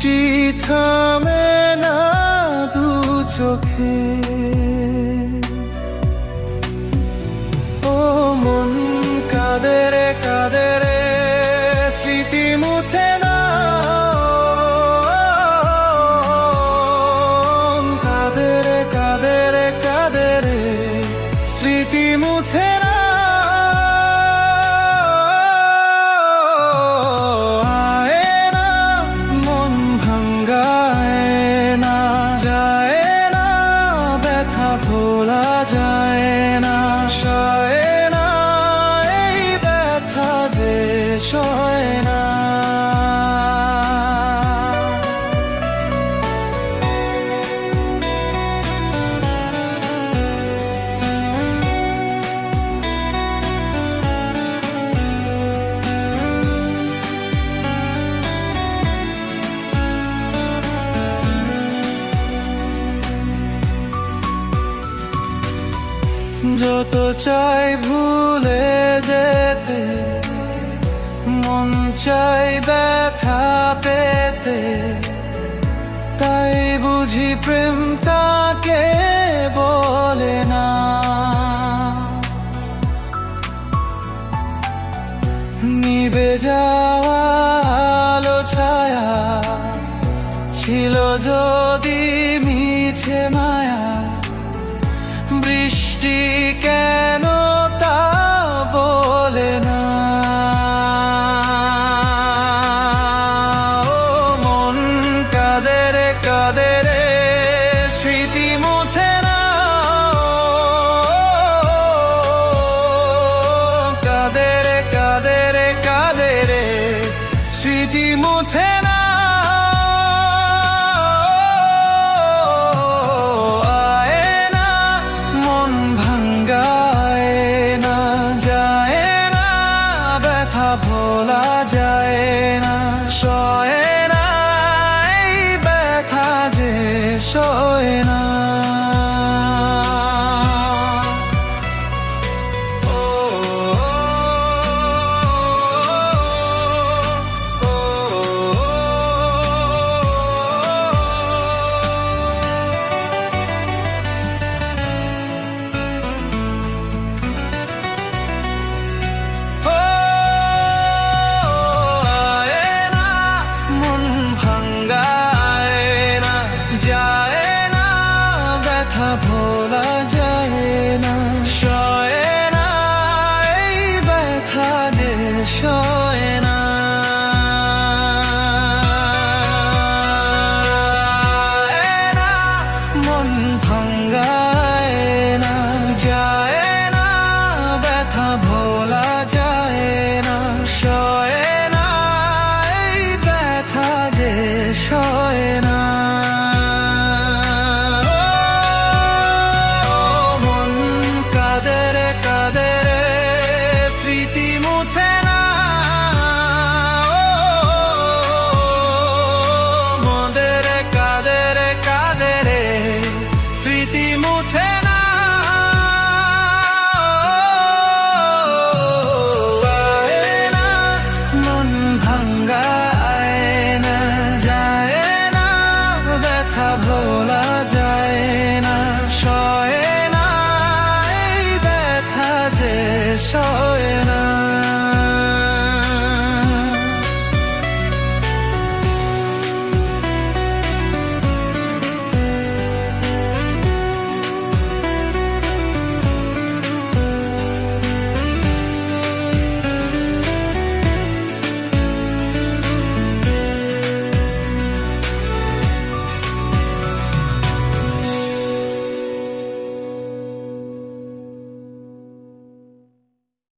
বৃষ্টি থামে না দু চোখে। সয় না। যত চাই ভুলে যেতে মন চাই ব্যথা পেতে, তাই বুঝি প্রেম তাকে বলে না। নিবে যাওয়া আলো ছায়া, ছিল যদি মিছে মায়া, বৃষ্টি স্মৃতি মুছে না। ভোলা যায় না না ব্যথা যে না।